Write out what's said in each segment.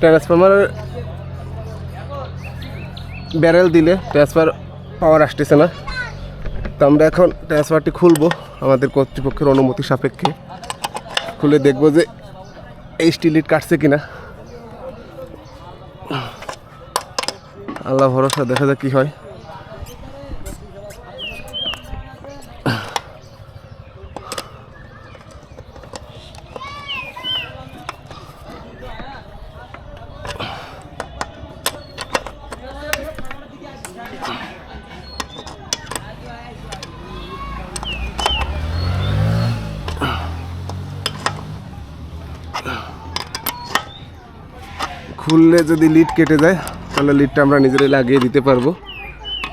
Transformer barrel দিলে transfer power আসতেছে না। তো আমরা এখন ট্রান্সফারটি খুলবো আমাদের কর্তৃপক্ষের অনুমতি সাপেক্ষে। খুলে দেখব যে এই স্টিলিট কাটছে কি না আল্লাহ ভরসা, দেখা যাক কি হয়। খুললে যদি লিড কেটে যায়, তাহলে লিডটা আমরা নিজেরাই লাগিয়ে দিতে পারব।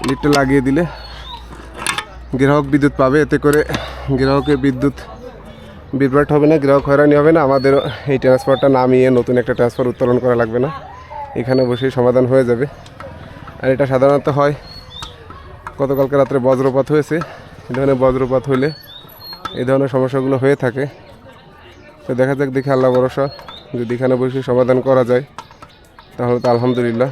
লিডটা লাগিয়ে দিলে গ্রাহক বিদ্যুৎ পাবে। এতে করে গ্রাহকের বিদ্যুৎ বিভ্রাট হবে না, গ্রাহক হয়রানি হবে না। আমাদের এই ট্রান্সফারটা নামিয়ে নতুন একটা ট্রান্সফার উত্তোলন করা লাগবে না। এখানে বসেই সমাধান হয়ে যাবে। আর এটা সাধারণত হয়, গতকালকে রাত্রে বজ্রপাত হয়েছে। এই ধরনের বজ্রপাত হলে এ ধরনের সমস্যাগুলো হয়ে থাকে। তো দেখা যাক, দেখি আল্লাহ ভরসা। যদি এখানে বসে সমাধান করা যায়, তাহলে তো আলহামদুলিল্লাহ।